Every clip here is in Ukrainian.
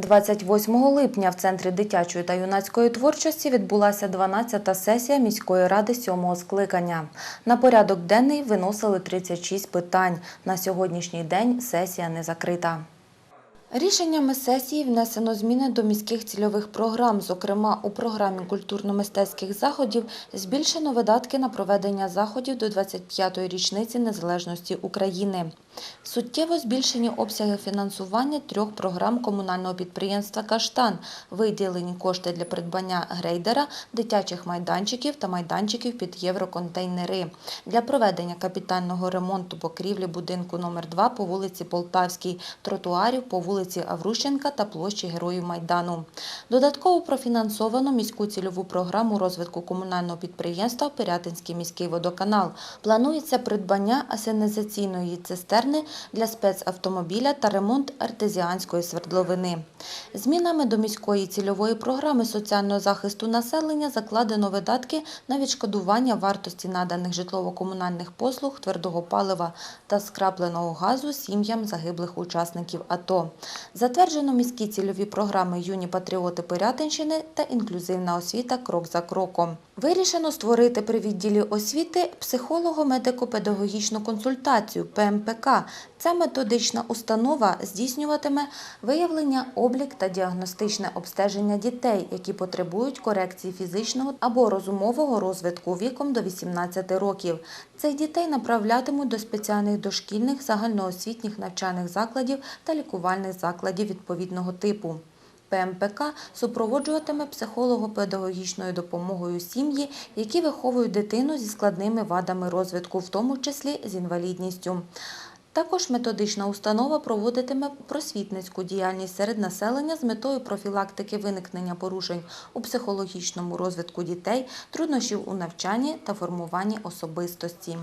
28 липня в Центрі дитячої та юнацької творчості відбулася 12-та сесія міської ради сьомого скликання. На порядок денний виносили 36 питань. На сьогоднішній день сесія не закрита. Рішеннями сесії внесено зміни до міських цільових програм. Зокрема, у програмі культурно-мистецьких заходів збільшено видатки на проведення заходів до 25-ї річниці незалежності України. Суттєво збільшені обсяги фінансування трьох програм комунального підприємства «Каштан», виділені кошти для придбання грейдера, дитячих майданчиків та майданчиків під євроконтейнери. Для проведення капітального ремонту покрівлі будинку номер 2 по вулиці Полтавській, тротуарів по вулиці Аврущенка та площі Героїв Майдану. Додатково профінансовано міську цільову програму розвитку комунального підприємства Пирятинський міський водоканал. Планується придбання асенізаційної цистерни для спецавтомобіля та ремонт артезіанської свердловини. Змінами до міської цільової програми соціального захисту населення закладено видатки на відшкодування вартості наданих житлово-комунальних послуг, твердого палива та скрапленого газу сім'ям загиблих учасників АТО. Затверджено міські цільові програми Юні патріоти Пирятинщини та інклюзивна освіта крок за кроком. Вирішено створити при відділі освіти психолого-медико-педагогічну консультацію ПМПК. Ця методична установа здійснюватиме виявлення, облік та діагностичне обстеження дітей, які потребують корекції фізичного або розумового розвитку віком до 18 років. Цих дітей направлятимуть до спеціальних дошкільних загальноосвітніх навчальних закладів та лікувальних закладів відповідного типу. ПМПК супроводжуватиме психолого-педагогічною допомогою сім'ї, які виховують дитину зі складними вадами розвитку, в тому числі з інвалідністю. Також методична установа проводитиме просвітницьку діяльність серед населення з метою профілактики виникнення порушень у психологічному розвитку дітей, труднощів у навчанні та формуванні особистості.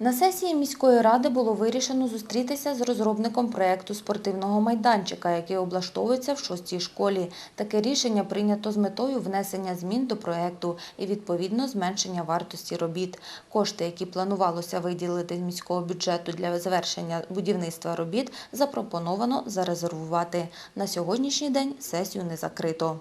На сесії міської ради було вирішено зустрітися з розробником проєкту спортивного майданчика, який облаштовується в шостій школі. Таке рішення прийнято з метою внесення змін до проєкту і відповідно зменшення вартості робіт. Кошти, які планувалося виділити з міського бюджету для завершення будівництва робіт, запропоновано зарезервувати. На сьогоднішній день сесію не закрито.